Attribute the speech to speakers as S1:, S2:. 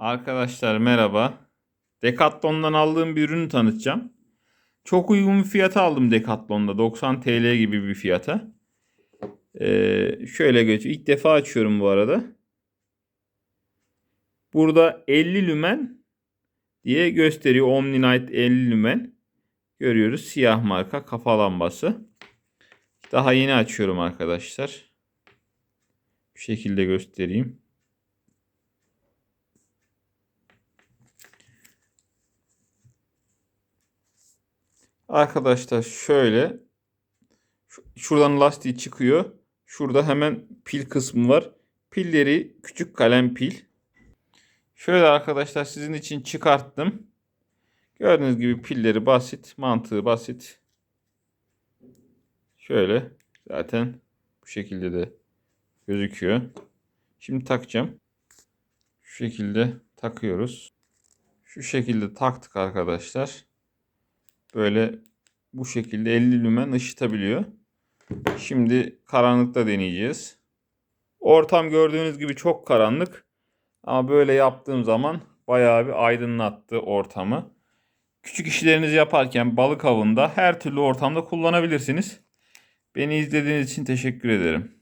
S1: Arkadaşlar merhaba. Decathlon'dan aldığım bir ürünü tanıtacağım. Çok uygun bir fiyata aldım Decathlon'da. 90 TL gibi bir fiyata. Ee, şöyle göç. İlk defa açıyorum bu arada. Burada 50 lümen diye gösteriyor. Omnilight 50 lümen. Görüyoruz. Siyah marka kafa lambası. Daha yeni açıyorum arkadaşlar. Bu şekilde göstereyim. Arkadaşlar şöyle şu- şuradan lastiği çıkıyor. Şurada hemen pil kısmı var. Pilleri küçük kalem pil. Şöyle arkadaşlar sizin için çıkarttım. Gördüğünüz gibi pilleri basit, mantığı basit. Şöyle zaten bu şekilde de gözüküyor. Şimdi takacağım. Şu şekilde takıyoruz. Şu şekilde taktık arkadaşlar. Böyle bu şekilde 50 lümen ışıtabiliyor. Şimdi karanlıkta deneyeceğiz. Ortam gördüğünüz gibi çok karanlık. Ama böyle yaptığım zaman bayağı bir aydınlattı ortamı. Küçük işlerinizi yaparken balık avında her türlü ortamda kullanabilirsiniz. Beni izlediğiniz için teşekkür ederim.